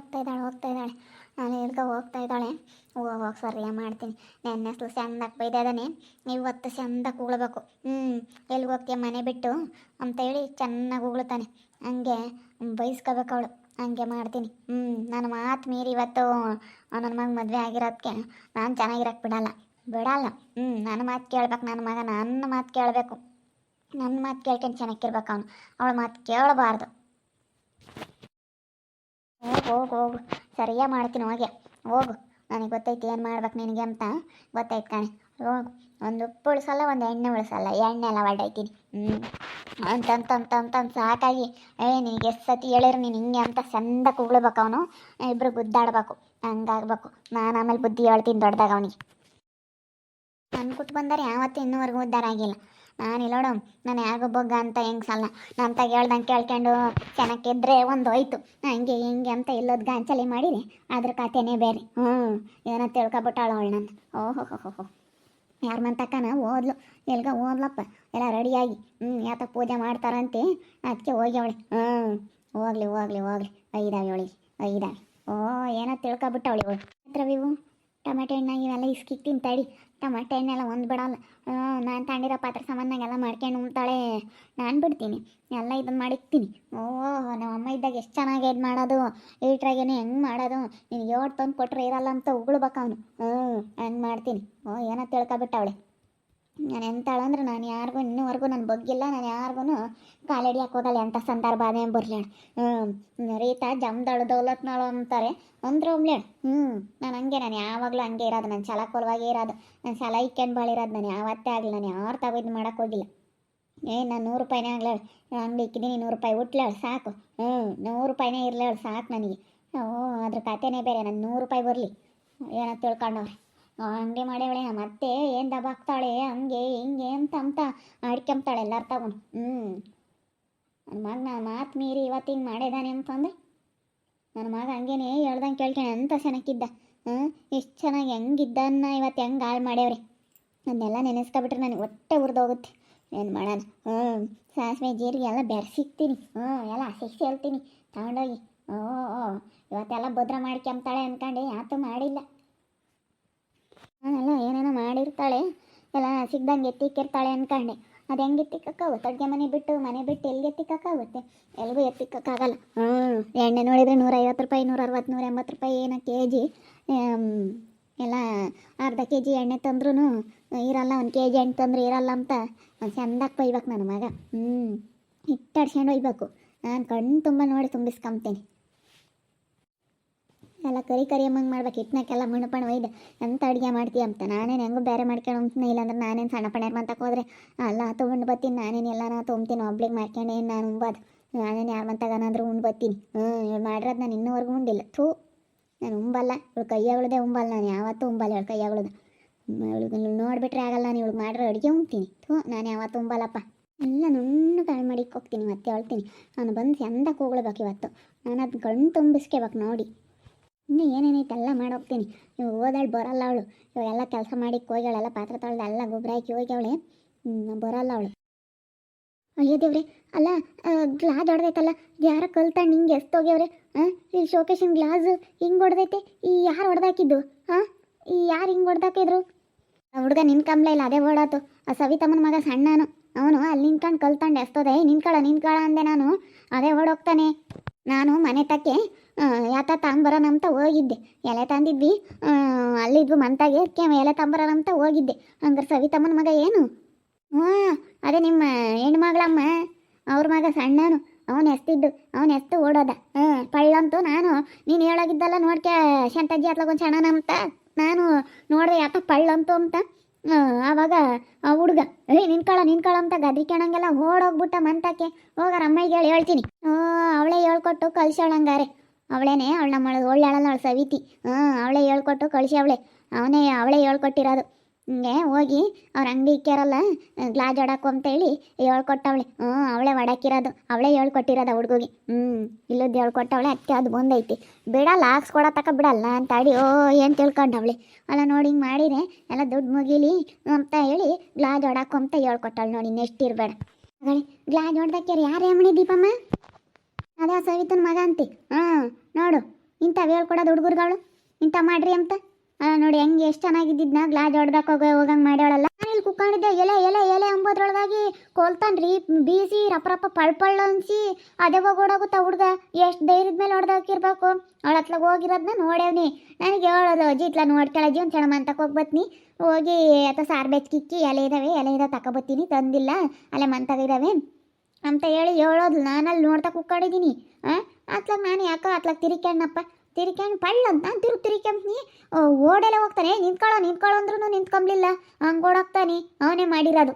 ಹೋಗ್ತಾ ಇದ್ದಾಳೆ ಹೋಗ್ತಾ ಇದ್ದಾಳೆ. ನಾನು ಹೇಳ್ಕೊ ಹೋಗ್ತಾ ಇದ್ದಾಳೆ. ಹೋಗಿ ಹೋಗಿ ಸರಿ ಮಾಡ್ತೀನಿ. ನೆನ್ನೆ ಅಸಲು ಚಂದಕ್ಕೆ ಬೈದಾನೆ ಇವತ್ತು ಚೆಂದಾಗಿ ಕೂಗ್ಳಬೇಕು ಹ್ಞೂ ಎಲ್ಲಿ ಹೋಗ್ತೀಯ? ಮನೆ ಬಿಟ್ಟು. ಅಂತ ಹೇಳಿ ಚೆನ್ನಾಗಿ ಉಗುಳ್ತಾನೆ. ಹಂಗೆ ಬೈಸ್ಕೋಬೇಕು ಅವಳು. ಹಂಗೆ ಮಾಡ್ತೀನಿ. ಹ್ಞೂ ನನ್ನ ಮಾತು ಮೀರಿ ಇವತ್ತು ನನ್ನ ಮಗ ಮದುವೆ ಆಗಿರೋದಕ್ಕೆ ನಾನು ಚೆನ್ನಾಗಿರೋಕ್ಕೆ ಬಿಡಲ್ಲ. ಬಿಡಲ್ಲ. ಹ್ಞೂ ನನ್ನ ಮಾತು ಕೇಳ್ಬೇಕು. ನನ್ನ ಮಗ ನನ್ನ ಮಾತು ಕೇಳಬೇಕು. ನನ್ನ ಮಾತು ಕೇಳ್ಕೊಂಡು ಚೆನ್ನಾಗಿರ್ಬೇಕು ಅವನು. ಅವಳ ಮಾತು ಕೇಳಬಾರ್ದು. ಹೋಗು ಹೋಗು ಹೋಗು. ಸರಿಯಾ ಮಾಡ್ತೀನಿ, ಹೋಗಿ. ಹೋಗು. ನನಗೆ ಗೊತ್ತೈತಿ ಏನು ಮಾಡ್ಬೇಕು ನಿನಗೆ ಅಂತ. ಗೊತ್ತಾಯ್ತು ಕಣೆ. ಹೋಗು. ಒಂದು ಉಪ್ಪು ಉಳಿಸಲ್ಲ ಒಂದು ಎಣ್ಣೆ ಉಳಿಸಲ್ಲ. ಎಣ್ಣೆ ಎಲ್ಲ ಹೊಡೈತೀನಿ ಹ್ಞೂ ಅಂತಂತಂತಂತಂದು ಸಾಕಾಗಿ. ಏ, ನಿನಗೆ ಎಷ್ಟು ಸತಿ ಹೇಳಿರು ನೀನು ಹಿಂಗೆ ಅಂತ ಚಂದ ಕೂಗ್ಳ್ಬೇಕು ಅವನು. ಇಬ್ಬರು ಗುದ್ದಾಡ್ಬೇಕು. ಹಂಗಾಗ್ಬೇಕು. ನಾನು ಆಮೇಲೆ ಬುದ್ಧಿ ಹೇಳ್ತೀನಿ ದೊಡ್ಡದಾಗ ಅವನಿಗೆ. ನನ್ನ ಕುಟ್ಟು ಬಂದರೆ ಯಾವತ್ತೂ ಇನ್ನೂವರೆಗೂ ಉದ್ಧಾರ ಆಗಿಲ್ಲ. ನಾನು ಇಲ್ಲೋಡಮ್ ನಾನು ಯಾರಿಗೂ ಬೊಗ್ಗ ಅಂತ ಹೆಂಗೆ ಸಲ್ಲ ನಾನು ತಾಗ ಹೇಳ್ದಂಗೆ ಕೇಳ್ಕೊಂಡು ಚೆನ್ನಾಗಿದ್ರೆ ಒಂದು ಹೋಯ್ತು ಹಂಗೆ ಹಿಂಗೆ ಅಂತ ಇಲ್ಲೋದು ಗಾಂಚಲಿ ಮಾಡಿದೆ. ಅದ್ರ ಕಥೆನೇ ಬೇರೆ. ಹ್ಞೂ ಏನೋ ತಿಳ್ಕೊಬಿಟ್ಟಾಳ ಅವಳು ನನ್ನ ಓಹೋ, ಹೋ ಹೋ ಯಾರ ಓದ್ಲು. ಎಲ್ಗ ಓದ್ಲಪ್ಪ. ಎಲ್ಲ ರೆಡಿಯಾಗಿ. ಹ್ಞೂ ಯಾತ ಪೂಜೆ ಮಾಡ್ತಾರಂತೆ. ಅದಕ್ಕೆ ಹೋಗ್ಯವಳೆ ಹ್ಞೂ ಹೋಗ್ಲಿ ಹೋಗ್ಲಿ ಹೋಗ್ಲಿ. ಐದಾವೆ ಅವಳಿಗೆ. ಐದಾವೆ ಓ, ಏನೋ ತಿಳ್ಕೊಬಿಟ್ಟವಳಿ ಅವಳು ಹತ್ರ ಇವು ಟೊಮೆಟೊ ಹಣ್ಣು ಇವೆಲ್ಲ ಇಸ್ಕಿಕ್ ತಡಿ ಟೊಮೆಟೊ ಹಣ್ಣೆಲ್ಲ ಒಂದು ಬಿಡಲ್ಲ. ನಾನು ತಂಡಿರೋ ಪಾತ್ರೆ ಸಾಮಾನಾಗೆಲ್ಲ ಮಾಡ್ಕೊಂಡು ಉಣ್ತಾಳೆ. ನಾನು ಬಿಡ್ತೀನಿ. ಎಲ್ಲ ಇದನ್ನು ಮಾಡಿಕ್ತೀನಿ ಓ ನಮ್ಮ ಅಮ್ಮ ಇದ್ದಾಗ ಎಷ್ಟು ಚೆನ್ನಾಗಿ ಇದು ಮಾಡೋದು. ಈಟ್ರಾಗೇನೆ ಹೆಂಗೆ ಮಾಡೋದು. ನೀನು ಯೋಟ್ ತಂದು ಕೊಟ್ಟರೆ ಇರಲ್ಲ ಅಂತ ಉಗುಳ್ಬೇಕು ಅವನು. ಹ್ಞೂ ಹಂಗೆ ಮಾಡ್ತೀನಿ. ಓ, ಏನೋ ತಿಳ್ಕೊಬಿಟ್ಟವಳೆ. ನಾನು ಎಂತಾಳಂದ್ರೆ ನಾನು ಯಾರಿಗೂ ಇನ್ನೂವರೆಗೂ ನನ್ನ ಬಗ್ಗಿಲ್ಲ ನಾನು ಯಾರಿಗೂ ಕಾಲಡಿಯಕ್ಕೆ ಹೋಗಲ್ಲ ಎಂಥ ಸಂದರ್ಭ ಅದೇ ಬರಲಿ ಹ್ಞೂ ರೀತಾ ಜಮ್ದಳು ದೌಲತ್ನಾಳು ಅಂತಾರೆ. ಅಂದ್ರೆ ಒಮ್ಳೆ ಹ್ಞೂ ನಾನು ಹಂಗೆ, ನಾನು ಯಾವಾಗಲೂ ಹಂಗೆ ಇರೋದು. ನಾನು ಛಲಕೊಲ್ವಾಗೇ ಇರೋದು. ನಾನು ಛಲ ಇಕ್ಕೊಂಡು ಬಾಳಿರೋದು ನಾನು ಯಾವತ್ತೇ ಆಗಲಿ, ನಾನು ಯಾರು ತಗೋ ಇದು ಮಾಡೋಕೆ ಹೋಗಿಲ್ಲ. ಏ, ನಾನು ನೂರು ರೂಪಾಯಿನೇ ಆಗ್ಲೇಳು ಅಂಗಡಿ ಇಕ್ಕಿದ್ದೀನಿ, ನೂರು ರೂಪಾಯಿ ಉಟ್ಲೇಳು ಸಾಕು. ಹ್ಞೂ ನೂರು ರೂಪಾಯಿನೇ ಇರಲೇಳು ಸಾಕು ನನಗೆ. ಓ, ಅದ್ರ ಕತೆನೇ ಬೇರೆ. ನಾನು ನೂರು ರೂಪಾಯಿ ಬರಲಿ. ಏನೋ ತಿಳ್ಕೊಂಡವ್ರೆ. ಅಂಗಡಿ ಮಾಡೇವಳೆ ನಮ್ಮ ಅತ್ತೆ ಏನು ದಬಾಕ್ತಾಳೆ ಹಂಗೆ ಹಿಂಗೆ ಅಂತ ಅಂತ ಆಡ್ಕೊಂಬ್ತಾಳೆ ಎಲ್ಲಾರು ತಗೊಂಡು. ಹ್ಞೂ ನನ್ನ ಮಗ ನಾ ಮಾತು ಮೀರಿ ಇವತ್ತು ಹಿಂಗೆ ಮಾಡಿದಾನೆ ಅಂತಂದೆ ನನ್ನ ಮಗ ಹಂಗೇನೆ ಹೇಳ್ದಂಗೆ ಕೇಳ್ಕೊಂಡು ಅಂತ ಚೆನ್ನಾಗಿದ್ದ ಹ್ಞೂ ಎಷ್ಟು ಚೆನ್ನಾಗಿ ಹೆಂಗಿದ್ದನ್ನ ಇವತ್ತು ಹೆಂಗೆ ಹಾಳು ಮಾಡ್ಯವ್ರಿ? ಅದನ್ನೆಲ್ಲ ನೆನೆಸ್ಕೊಬಿಟ್ರೆ ನನಗೆ ಹೊಟ್ಟೆ ಹೋಗುತ್ತೆ ಏನು ಮಾಡೋಣ? ಹ್ಞೂ ಸಾಸಿವೆ, ಜೀರಿಗೆ ಎಲ್ಲ ಬೆರೆಸಿಕ್ತೀನಿ. ಹ್ಞೂ ಎಲ್ಲ ಸಿಕ್ಸಿ ಹೇಳ್ತೀನಿ. ತಗೊಂಡೋಗಿ. ಓ ಓ ಇವತ್ತೆಲ್ಲ ಭದ್ರ ಮಾಡ್ಕೊಂಬ್ತಾಳೆ ಅಂದ್ಕೊಂಡು ಯಾತು ಮಾಡಿಲ್ಲ. ನಾನೆಲ್ಲ ಏನೇನೋ ಮಾಡಿರ್ತಾಳೆ. ಎಲ್ಲ ಸಿಗ್ದಂಗೆ ಎತ್ತಿಕ್ಕಿರ್ತಾಳೆ ಅನ್ಕಂಡೆ. ಅದು ಹೆಂಗೆ ಎತ್ತಿಕ್ಕಾಗುತ್ತೆ ಅಡುಗೆ ಮನೆ ಬಿಟ್ಟು ಮನೆ ಬಿಟ್ಟು ಎಲ್ಲಿಗೆ ಎತ್ತಿಕ್ಕಾಗುತ್ತೆ ಎಲ್ಗೂ ಎತ್ತಿಕ್ಕಾಗಲ್ಲ ಹ್ಞೂ ಎಣ್ಣೆ ನೋಡಿದರೆ ನೂರೈವತ್ತು ರೂಪಾಯಿ ನೂರ ಅರವತ್ತು ನೂರ ಎಂಬತ್ತು ರೂಪಾಯಿ ಏನೋ ಕೆ ಜಿ ಎಲ್ಲ ಅರ್ಧ ಕೆ ಜಿ ಎಣ್ಣೆ ತಂದ್ರೂ ಇರಲ್ಲ, ಒಂದು ಕೆ ಜಿ ಎಣ್ಣೆ ತಂದ್ರೆ ಇರಲ್ಲ ಅಂತ. ಒಂದು ಚಂದಾಗಿ ಬೈಬೇಕು ನನ್ನ ಮಗ. ಹ್ಞೂ ಹಿಟ್ಟಾಡ್ಸ್ಕೊಂಡು ಒಯ್ಬೇಕು. ನಾನು ಕಣ್ಣು ತುಂಬ ನೋಡಿ ತುಂಬಿಸ್ಕೊಂತೀನಿ ಎಲ್ಲ ಕರಿ ಕರಿ ಅಮ್ಮಂಗೆ ಮಾಡ್ಬೇಕು. ಹಿಟ್ನಾಕೆಲ್ಲ ಮಣ್ಣು ಒಯ್ದು ಎಂತ ಅಡುಗೆ ಮಾಡ್ತೀಯ ಅಂತ. ನಾನೇನು ಹೆಂಗೂ ಬೇರೆ ಮಾಡ್ಕೊಂಡು ಇಲ್ಲ ಇಲ್ಲಾಂದ್ರೆ ನಾನೇನು ಸಣ್ಣ ಪಣ್ಯರ್ ಮಂತಕ್ಕೆ ಹೋದ್ರೆ, ಅಲ್ಲ ತೊಗೊಂಡು ಬರ್ತೀನಿ. ನಾನೇನು ಎಲ್ಲ ನಾ ತೊಂಬತ್ತೀನಿ ಒಬ್ಳಿಗೆ ಮಾಡ್ಕೊಂಡು ಏನು ನಾನು ಉಂಬೋದು ನಾನೇನು ಯಾರು ಮಂತಾಗನಾದ್ರೂ ಉಂಡು ಬರ್ತೀನಿ. ಹ್ಞೂ ಮಾಡಿರೋದು ನಾನು ಇನ್ನೂವರೆಗೂ ಉಂಡಿಲ್ಲ. ಥೂ, ನಾನು ಉಂಬಲ್ಲ. ಇವಳು ಕೈಯಾಗಳದೆ ಉಂಬಲ್ಲ ನಾನು. ಯಾವತ್ತೂ ಉಂಬಲ್ಲ ಇವಳು ಕೈಯಾಗಳದು ಇವಳು ನೋಡಿಬಿಟ್ರೆ ಆಗಲ್ಲ ನಾನು. ಇವಳು ಮಾಡಿರೋ ಅಡುಗೆ ಉಣ್ತೀನಿ ಥೂ, ನಾನು ಯಾವತ್ತೂ ಉಂಬಲ್ಲಪ್ಪ. ಎಲ್ಲ ನುಣ್ಣು ಕಾಳು ಮಾಡಿಕ್ಕೆ ಹೋಗ್ತೀನಿ. ಮತ್ತೆ ಹೇಳ್ತೀನಿ ನಾನು ಬಂದು ಎಂದ ಕೂಗ್ಳ್ಬೇಕು ಇವತ್ತು. ನಾನು ಅದು ಕಣ್ಣು ತುಂಬಿಸ್ಕೋಬೇಕು ನೋಡಿ. ಇನ್ನೂ ಏನೇನೈತೆ ಎಲ್ಲ ಮಾಡೋಗ್ತೀನಿ ನೀವು ಓದಾಳು ಬರಲ್ಲ ಅವಳು. ಇವಾಗೆಲ್ಲ ಕೆಲಸ ಮಾಡಿ ಹೋಗ್ಯಾಳೆಲ್ಲ ಪಾತ್ರೆ ತೊಳೆದು ಎಲ್ಲ ಗೊಬ್ಬರ ಹಾಕಿ ಹೋಗ್ಯಾವಳೆ. ಬರಲ್ಲ ಅವಳು. ಅಯ್ಯೋ ದೇವ್ರೆ, ಅಲ್ಲ ಗ್ಲಾಸ್ ಹೊಡೆದೈತಲ್ಲ ಯಾರ ಕಲ್ತಾ ಹಿಂಗೆ ಎಷ್ಟು ಹಾಂ ಈ ಶೋಕೇಶನ್ ಗ್ಲಾಸ್ ಹಿಂಗೆ ಹೊಡೆದೈತೆ ಈ ಯಾರು ಹೊಡೆದಾಕಿದ್ದು ಹಾಂ ಈ ಯಾರು ಹಿಂಗೆ ಹೊಡೆದಾಕಿದ್ರು ಹುಡುಗ ನಿನ್ಕಂಬ್ಲ ಇಲ್ಲ, ಅದೇ ಓಡಾತು. ಆ ಸವಿತಮ್ಮನ ಮಗ ಸಣ್ಣನು. ಅವನು ಅಲ್ಲಿ ನಿಂತ್ಕೊಂಡು ಕಲ್ತಂಡು ಎಸ್ತೋದೆ. ನಿನ್ಕಳ ನಿನ್ಕಳ ಅಂದೆ ನಾನು. ಅದೇ ಓಡೋಗ್ತಾನೆ ನಾನು ಮನೆ ತಕ್ಕೆ ಯಾತ ತಾಂಬರೋಣ ಅಂತ ಹೋಗಿದ್ದೆ. ಎಲೆ ತಂದಿದ್ವಿ. ಅಲ್ಲಿದ್ವು ಮಂತಾಗೆ. ಅದಕ್ಕೆ ಎಲೆ ತಂಬರೋಣ ಅಂತ ಹೋಗಿದ್ದೆ. ಹಂಗಾರೆ ಸವಿತಮ್ಮನ ಮಗ ಏನು? ಹ್ಞೂ, ಅದೇ ನಿಮ್ಮ ಹೆಣ್ಮಗಳಮ್ಮ. ಅವ್ರ ಮಗ ಸಣ್ಣನು. ಅವನು ಎಸ್ತಿದ್ದು. ಅವನು ಎಸ್ತು ಓಡೋದ. ಹ್ಞೂ, ಪಳ್ಳಂತೂ ನಾನು. ನೀನು ಹೇಳೋಗಿದ್ದಲ್ಲ ನೋಡ್ಕೆ ಶಂತಜ್ಜಿ ಅತ್ಲಾಗೊಂದು ಸಣ್ಣನ ಅಂತ ನಾನು ನೋಡಿದೆ, ಯಾತ ಪಳ್ಳಂತು ಅಂತ. ಆವಾಗ ಆ ಹುಡುಗ, ಏ ನಿನ್ಕಳ ನಿನ್ಕಳ ಅಂತ ಗದ್ರಿಕೆಣಂಗೆಲ್ಲ ಓಡೋಗ್ಬಿಟ್ಟ ಮಂತಕ್ಕೆ. ಹೋಗಾರ ಅಮ್ಮಗೆ ಹೇಳಿ, ಹೇಳ್ತೀನಿ. ಅವಳೇ ಹೇಳ್ಕೊಟ್ಟು ಕಳ್ಸೋಳಂಗಾರೆ ಅವಳೇನೆ, ಅವಳು ನಮ್ಮ ಒಳ್ಳೆಳಲ್ಲ ಅವಳು ಸವಿತಿ. ಹ್ಞೂ ಅವಳೇ ಹೇಳ್ಕೊಟ್ಟು ಕಳಿಸಿ ಅವಳೆ. ಅವನೇ, ಅವಳೇ ಹೇಳ್ಕೊಟ್ಟಿರೋದು. ಹಿಂಗೆ ಹೋಗಿ ಅವ್ರ ಅಂಗಡಿ ಇಕ್ಕ್ಯಾರಲ್ಲ ಗ್ಲಾಜ್ ಒಡಕು ಅಂತೇಳಿ ಹೇಳ್ಕೊಟ್ಟವಳೆ. ಹ್ಞೂ, ಅವಳೇ ಒಡಕಿರೋದು ಅವಳೇ ಹೇಳ್ಕೊಟ್ಟಿರೋದು ಹುಡುಗಿಗೆ. ಹ್ಞೂ ಇಲ್ಲದ್ದು ಹೇಳ್ಕೊಟ್ಟವಳೆ ಅತ್ತೆ ಅದು ಬಂದೈತಿ. ಬಿಡಲ್ಲ, ಹಾಕ್ಸ್ಕೊಡೋ ಬಿಡಲ್ಲ ಅಂತ ಅಡಿ ಓ, ಏನು ತಿಳ್ಕೊಂಡವಳೆ. ಅಲ್ಲ ನೋಡಿ, ಹಿಂಗೆ ಮಾಡಿದೆ ಎಲ್ಲ ದುಡ್ಡು ಮುಗಿಲಿ ಅಂತ ಹೇಳಿ ಗ್ಲಾಜ್ ಒಡಕು ಅಂತ ಹೇಳ್ಕೊಟ್ಟವಳು ನೋಡಿ ನೆಕ್ಸ್ಟ್ ಇರಬೇಡ. ಗ್ಲಾಜ್ ಗ್ಲಾಸ್ ಹೊಡ್ದಕ್ಕೆ ಯಾರು ಯಾಮಣಿ ದೀಪಮ್ಮ? ಅದೇ ಸವಿತನ ಮಗ ಅಂತಿ. ಹಾಂ, ನೋಡು, ಇಂಥ ಇಂಥವು ಹೇಳ್ಕೊಡೋದು ಹುಡುಗರುಗಳು. ಇಂಥ ಮಾಡ್ರಿ ಅಂತ. ನೋಡಿ, ಹೆಂಗೆ ಎಷ್ಟು ಚೆನ್ನಾಗಿದ್ದಿದ್ನ. ಗ್ಲಾಜ್ ಹೊಡ್ದಕ್ಕೆ ಹೋಗೋ, ಹೋಗಂಗೆ ಮಾಡ್ಯಾಳಲ್ಲ. ನಾನು ಇಲ್ಲಿ ಕುಕ್ಕೊಂಡಿದ್ದೆ ಎಲೆ ಎಲೆ ಎಲೆ ಅಂಬೋದ್ರೊಳಗಾಗಿ ಕೊಲ್ತಾನ್ರಿ. ಬೀಸಿ ರಪ್ಪ ಪಳ್ಪಳ್ಳ ಪಳ್ ಪಳ್ಳ ಅನ್ಸಿ ಅದೇ ಓಡೋಗುತ್ತ ಹುಡ್ಗ. ಎಷ್ಟು ಧೈರ್ಯದ ಮೇಲೆ ಹೊಡ್ದಾಕಿರ್ಬೇಕು. ಅವಳ ಹತ್ಲಾಗ ಹೋಗಿರೋದನ್ನ ನೋಡ್ಯಾವ್ನಿ. ನನಗೆ ಹೇಳೋದು ಅಜ್ಜಿ ಇತ್ಲ ನೋಡ್ತಾಳೆ ಅಜ್ಜಿ ಒಂದು ಅಂತಕ್ಕೆ ಹೋಗ್ಬತ್ನಿ. ಹೋಗಿ ಅಥವಾ ಸಾರು ಬೆಚ್ಕಿಕ್ಕಿ ಎಲೆ ಇದಾವೆ ಎಲೆ ಇದಾವೆ ತಕೊಬತ್ತೀನಿ. ತಂದಿಲ್ಲ ಅಲ್ಲೇ ಮಂತಾಗ ಇದಾವೆ. ಅಂತ ಹೇಳಿ ಹೇಳೋದು ನಾನಲ್ಲಿ ನೋಡ್ತಾ ಕುಕ್ಕಾಡಿದ್ದೀನಿ ಹಾಂ ಅತ್ಲಾಗ ನಾನು ಯಾಕೋ ಅತ್ಲಾಗ ತಿರಿಕ್ಯಾಣಪ್ಪ ತಿರಿಕ್ಯಾಣ್ ಪಳ್ಳ ಅಂತ ತಿರು ತಿರಿಕ್ಯಾಂಪ್ನಿ ಓಡೆಲ್ಲ ಹೋಗ್ತಾನೆ. ನಿಂತ್ಕೊಳ್ಳೋ ನಿಂತ್ಕೊಳ್ಳೋ ಅಂದ್ರೂ ನಿಂತ್ಕೊಂಬ್ಲಿಲ್ಲ. ಹಂಗೆ ಓಡೋಗ್ತಾನೆ ಅವನೇ ಮಾಡಿರೋದು.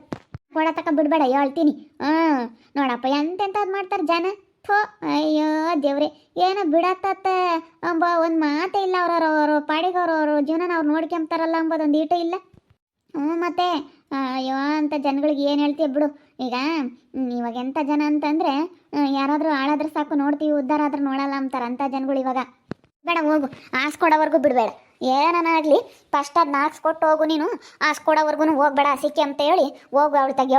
ಓಡತಕ್ಕ ಬಿಡಬೇಡ, ಹೇಳ್ತೀನಿ. ಹಾಂ ನೋಡಪ್ಪ ಎಂತೆಂಥದ್ದು ಮಾಡ್ತಾರೆ ಜನ? ಥೋ, ಅಯ್ಯೋ, ದೇವ್ರೆ. ಏನೋ ಬಿಡತ್ತ ಅಂಬ, ಒಂದು ಮಾತೇ ಇಲ್ಲ ಅವ್ರವ್ರ, ಅವರು ಪಾಡಿಗೆ ಅವರು ಜೀವನ ಅವ್ರು ನೋಡ್ಕೊಂಬ್ತಾರಲ್ಲ ಅಂಬೋದೊಂದು ಈಟು ಇಲ್ಲ. ಹ್ಞೂ ಮತ್ತೆ, ಅಯ್ಯೋ, ಅಂತ ಜನಗಳಿಗೆ ಏನು ಹೇಳ್ತೀಯ ಬಿಡು. ಈಗ ಇವಾಗ ಎಂಥ ಜನ ಅಂತಂದರೆ ಯಾರಾದರೂ ಹಾಳಾದ್ರೆ ಸಾಕು, ನೋಡ್ತೀವಿ ಉದ್ಧಾರ ಆದ್ರೆ ನೋಡಲ್ಲ ಅಂತಾರೆ ಅಂಥ ಜನಗಳು ಇವಾಗ. ಬೇಡ, ಹೋಗು ಹಾಸ್ಕೊಡೋವರೆಗೂ ಬಿಡಬೇಡ. ಆಗಲಿ ಫಸ್ಟ್ ಅದನ್ನ ಹಾಕ್ಸ್ಕೊಟ್ಟು ಹೋಗು ನೀನು ಹಾಸ್ಕೊಡೋವರೆಗೂ ಹೋಗ್ಬೇಡ ಸಿಕ್ಕಿ ಅಂತ ಹೇಳಿ ಹೋಗು, ಅವಳು ತೆಗಿ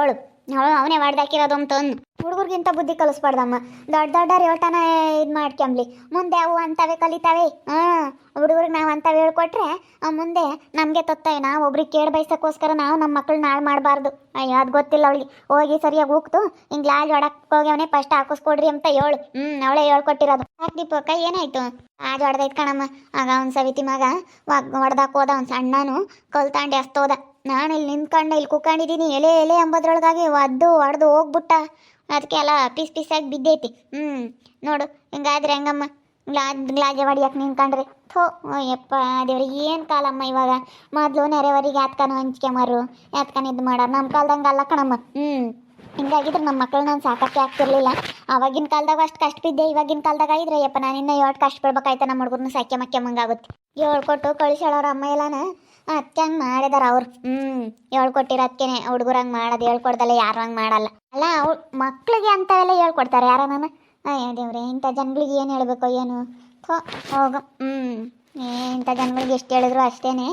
ಅವಳು ಅವನೇ ಮಾಡ್ದಾಕಿರೋದು ಅಂತ ಅಂದು ಹುಡುಗರಿಗಿಂತ ಬುದ್ಧಿ ಕಲಿಸ್ಬಾರ್ದಮ್ಮ. ದೊಡ್ಡ ದೊಡ್ಡ ರೇವಟನ ಇದು ಮಾಡ್ಕೊಂಬ್ಲಿ. ಮುಂದೆ ಅವು ಅಂತವೇ ಕಲಿತಾವೆ. ಹಾಂ, ಹುಡುಗರಿಗೆ ನಾವು ಅಂತವೇ ಹೇಳ್ಕೊಟ್ರೆ, ಆ ಮುಂದೆ ನಮಗೆ ತೊತ್ತಾಯ ನಾವು ಒಬ್ರಿಗೆ ಕೇಳಿ ಬಯಸೋಕ್ಕೋಸ್ಕರ ನಾವು ನಮ್ಮ ಮಕ್ಕಳನ್ನ ಹಾಳು ಮಾಡಬಾರ್ದು. ಅಯ್ಯೋ, ಅದು ಗೊತ್ತಿಲ್ಲ ಅವಳಿಗೆ. ಹೋಗಿ ಸರಿಯಾಗಿ ಹೋಗ್ತು. ಹಿಂಗೆ ಲಾಜ್ ಹೊಡಕ್ಕೆ ಹೋಗ್ಯವನೇ, ಫಸ್ಟ್ ಹಾಕಿಸ್ಕೊಡ್ರಿ ಅಂತ ಹೇಳು. ಹ್ಞೂ ಅವಳೇ ಹೇಳ್ಕೊಟ್ಟಿರೋದು. ಯಾಕೆ ದೀಪಕ್ಕ, ಏನಾಯ್ತು? ಆಜ್ ಹೊಡೆದೈತೆ ಕಣಮ್ಮ. ಆಗ ಅವ್ನ ಸವಿತಿ ಮಗ ಹೊಡೆದಾಕೋದ ಅವ್ನು ಸಣ್ಣನು, ಕಲ್ತಾಂಡೆ ಅಸ್ತೋದ. ನಾನು ಇಲ್ಲಿ ನಿಂತ್ಕೊಂಡು ಇಲ್ಲಿ ಕುಕ್ಕೊಂಡಿದ್ದೀನಿ ಎಲೆ ಎಲೆ ಎಂಬುದ್ರೊಳಗಾಗಿ ಒದ್ದು ಒಡೆದು ಹೋಗ್ಬಿಟ್ಟ. ಅದಕ್ಕೆ ಎಲ್ಲ ಪೀಸ್ ಪೀಸಾಗಿ ಬಿದ್ದೈತಿ. ಹ್ಞೂ ನೋಡು, ಹಿಂಗಾದ್ರೆ ಹೆಂಗಮ್ಮ? ಗ್ಲಾಜ್ ಗ್ಲಾಜೆ ಹೊಡಿಯಕ್ಕೆ ನಿಂತ್ಕೊಂಡ್ರಿ. ಥೋ ಯಪ್ಪ ದೇವ್ರಿಗೆ ಏನು ಕಾಲಮ್ಮ ಇವಾಗ? ಮೊದಲು ನೆರೆವರಿಗೆ ಯಾತ್ಕನ ಹಂಚ್ಕೊಂಬರು ಯಾತ್ಕನ ಇದು ಮಾಡ. ನಮ್ಮ ಕಾಲ್ದಂಗೆ ಅಲ್ಲ ಕಣಮ್ಮ. ಹ್ಞೂ ಹಿಂಗಾಗಿದ್ರೆ ನಮ್ಮ ಮಕ್ಕಳು ನಾನು ಸಾಕಕ್ಕೆ ಆಗ್ತಿರ್ಲಿಲ್ಲ. ಅವಾಗಿನ ಕಾಲದಾಗ ಅಷ್ಟು ಕಷ್ಟ ಬಿದ್ದೆ, ಇವಾಗಿನ ಕಾಲದಾಗ ಇದ್ರೆ ಯಪ್ಪ, ನಾನು ಇನ್ನೂ ಎಷ್ಟು ಕಷ್ಟ ಬೀಳ್ಬೇಕಾಯ್ತು ನಮ್ಮ ಹುಡುಗರನ್ನ ಹಂಗಾಗುತ್ತೆ ಮಂಗಾಗುತ್ತೆ ಹೇಳ್ಕೊಟ್ಟು ಕಳಿಸ್ಯಾಳವ್ರ ಅಮ್ಮ ಎಲ್ಲಾನ. ಅದಕ್ಕೆ ಹಂಗೆ ಮಾಡಿದಾರ ಅವ್ರು. ಹ್ಞೂ ಹೇಳ್ಕೊಟ್ಟಿರೋದ್ಕೇನೆ ಹುಡುಗರಂಗೆ ಮಾಡೋದು, ಹೇಳ್ಕೊಡ್ದಲ್ಲ, ಯಾರು ಹಂಗೆ ಮಾಡಲ್ಲ. ಅಲ್ಲ ಅವ್ ಮಕ್ಳಿಗೆ ಅಂಥವೆಲ್ಲ ಹೇಳ್ಕೊಡ್ತಾರೆ, ಯಾರ ನಾನು ಅಯ್ಯೋ ದೇವ್ರೆ, ಇಂಥ ಜನಗಳಿಗೆ ಏನು ಹೇಳಬೇಕು ಏನು. ಥೋ, ಹೋಗು. ಹ್ಞೂ ಇಂಥ ಜನಗಳಿಗೆ ಎಷ್ಟು ಹೇಳಿದ್ರು ಅಷ್ಟೇನೆ.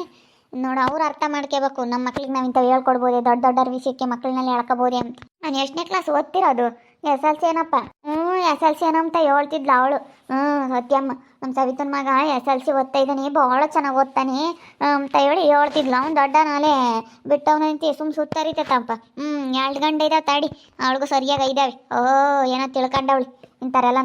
ನೋಡು, ಅವ್ರು ಅರ್ಥ ಮಾಡ್ಕೋಬೇಕು. ನಮ್ಮ ಮಕ್ಳಿಗೆ ನಾವು ಇಂಥವು ಹೇಳ್ಕೊಡ್ಬೋದೇ, ದೊಡ್ಡ ದೊಡ್ಡ ವಿಷಯಕ್ಕೆ ಮಕ್ಕಳನ್ನೆಲ್ಲ ಹೇಳ್ಕೊಬೋದೇ ಅಂತ. ನಾನು ಎಷ್ಟನೇ ಕ್ಲಾಸ್ ಓದ್ತಿರೋದು? ಎಸ್ ಎಲ್ ಸಿ ಏನಪ್ಪ? ಹ್ಞೂ ಎಸ್ ಎಲ್ ಸಿ ಏನೋ ಅಂತ ಹೇಳ್ತಿದ್ಲು ಅವಳು. ಹ್ಞೂ ಸತ್ಯಮ್ಮ. ನಮ್ಮ ಸವಿತನ ಮಗ ಎಸ್ ಎಲ್ ಸಿ ಓದ್ತಾ ಇದ್ದಾನೆ ಭಾಳ ಚೆನ್ನಾಗಿ ಓದ್ತಾನೆ. ಅಂತ ಹೇಳಿ ಹೇಳ್ತಿದ್ಲು, ಅವ್ನು ದೊಡ್ಡ ನಾಳೆ ಬಿಟ್ಟವನಂತೆ ಸುಮ್ ಸುತ್ತರಿತೈತಪ್ಪ ಹ್ಞೂ ಎರಡು ಗಂಟೆ ಇದಾವೆ ತಾಡಿ, ಅವಳಿಗೂ ಸರಿಯಾಗಿ ಇದ್ದಾವೆ ಓ, ಏನೋ ತಿಳ್ಕೊಂಡವಳು.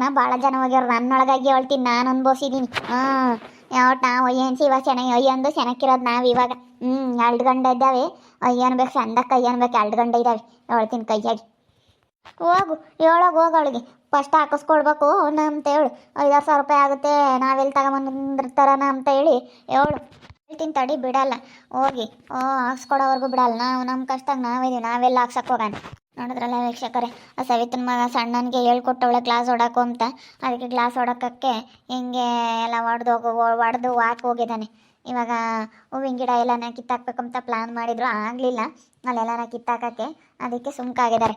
ನಾ ಭಾಳ ಜನ ಹೋಗ್ಯವ್ರು, ನನ್ನೊಳಗಾಗಿ ಹೇಳ್ತೀನಿ, ನಾನು ಅನ್ಭವಿಸಿದ್ದೀನಿ ಹಾಂ, ಯಾವಟ್ ನಾವು ಏನು ಇವಾಗ ಚೆನ್ನಾಗಿ ಅಯ್ಯ ಅಂದು ಚೆನ್ನಾಗಿರೋದು ನಾವು ಇವಾಗ. ಹ್ಞೂ ಎರಡು ಗಂಟೆ ಇದ್ದಾವೆ, ಅಯ್ಯನ್ ಅನ್ಬೇಕು ಚಂದಕ್ಕೆ ಅಯ್ಯನ್ ಅನ್ಬೇಕು ಎರಡು ಗಂಟೆ ಇದ್ದಾವೆ ಹೇಳ್ತೀನಿ ಕೈಯಾಗಿ. ಹೋಗು ಹೇಳೋಗಿ ಹೋಗು ಅವಳಿಗೆ. ಫಸ್ಟ್ ಹಾಕಿಸ್ಕೊಡ್ಬೇಕು ಅಂತ ಹೇಳು. ಐದಾರು ಸಾವಿರ ರೂಪಾಯಿ ಆಗುತ್ತೆ ನಾವೆಲ್ಲಿ ತಗೊಂಬಂದಿರ್ತಾರನ ಅಂತ ಹೇಳಿ ಹೇಳು. ಹೇಳ್ತೀನಿ ತಡಿ, ಬಿಡಲ್ಲ. ಹೋಗಿ. ಓ, ಹಾಕ್ಸ್ಕೊಡೋವರೆಗೂ ಬಿಡಲ್ಲ. ನಾವು ನಮ್ಮ ಕಷ್ಟಾಗ ನಾವಿದೀವಿ. ನಾವೆಲ್ಲ ಹಾಕ್ಸಕ್ಕೆ ಹೋಗೋಣ. ನೋಡಿದ್ರಲ್ಲ ವೀಕ್ಷಕರೇ, ಆ ಸವಿತನ ಮಗ ಸಣ್ಣನಿಗೆ ಹೇಳ್ಕೊಟ್ಟವಳೆ ಗ್ಲಾಸ್ ಹೊಡಕು ಅಂತ. ಅದಕ್ಕೆ ಗ್ಲಾಸ್ ಹೊಡಕಕ್ಕೆ ಹಿಂಗೆ ಎಲ್ಲ ಹೊಡೆದು ಹೋಗು ಹೊಡೆದು ವಾಕ್ ಹೋಗಿದ್ದಾನೆ. ಇವಾಗ ಹೂವಿನ ಗಿಡ ಎಲ್ಲನ ಕಿತ್ತಾಕ್ಬೇಕಂತ ಪ್ಲಾನ್ ಮಾಡಿದ್ರು. ಆಗಲಿಲ್ಲ. ಅಲ್ಲೆಲ್ಲನ ಕಿತ್ತಾಕಕ್ಕೆ. ಅದಕ್ಕೆ ಸುಮ್ಕಾಗಿದ್ದಾರೆ.